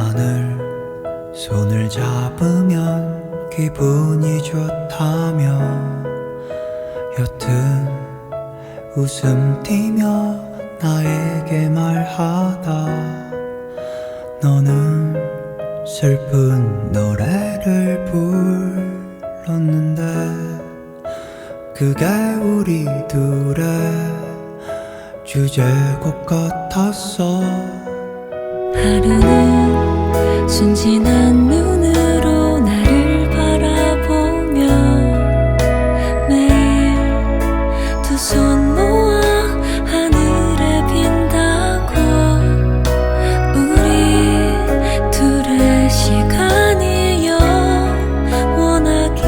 나만을 손을 잡으면 기분이 좋다며 여튼 웃음 띠며 나에게 말하다. 너는 슬픈 노래를 불렀는데 그게 우리 둘의 주제곡 같았어 하루는 순진한 눈으로 나를 바라보며 매일 두 손 모아 하늘에 빈다고 우리 둘의 시간이 영원하길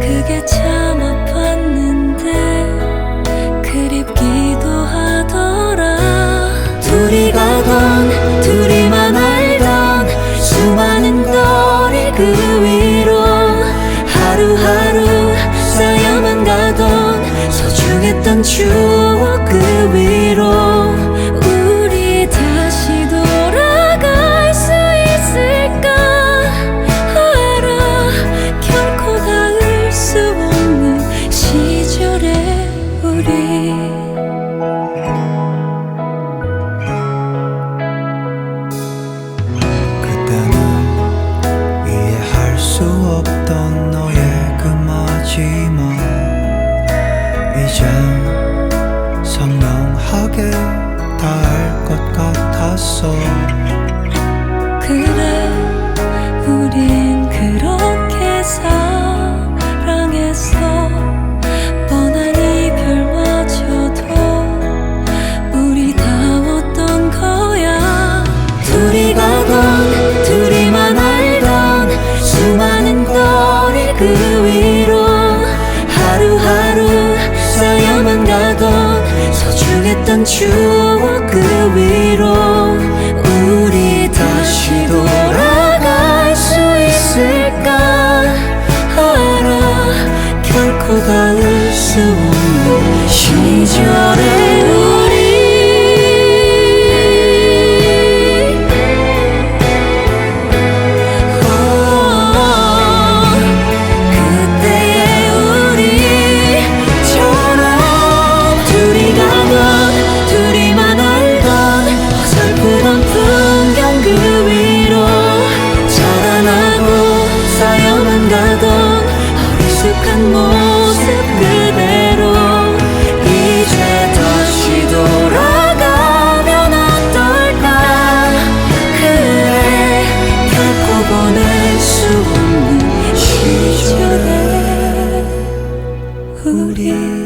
그게 참 아팠는데 그립기도 하더라. 둘이 가던 소중했던 추억 그 위로 우리 다시 돌아갈 수 있을까? 알아 결코 닿을 수 없는 시절의 우리. 그때는 이해할 수 없던 너의 그 마지막 이젠 선명하게 닿을 것 같았어 소중했던 추억 그 위로 우리 다시 돌아갈 수 있을까? 알아 결코 닿을 수 없는 시절 beauty.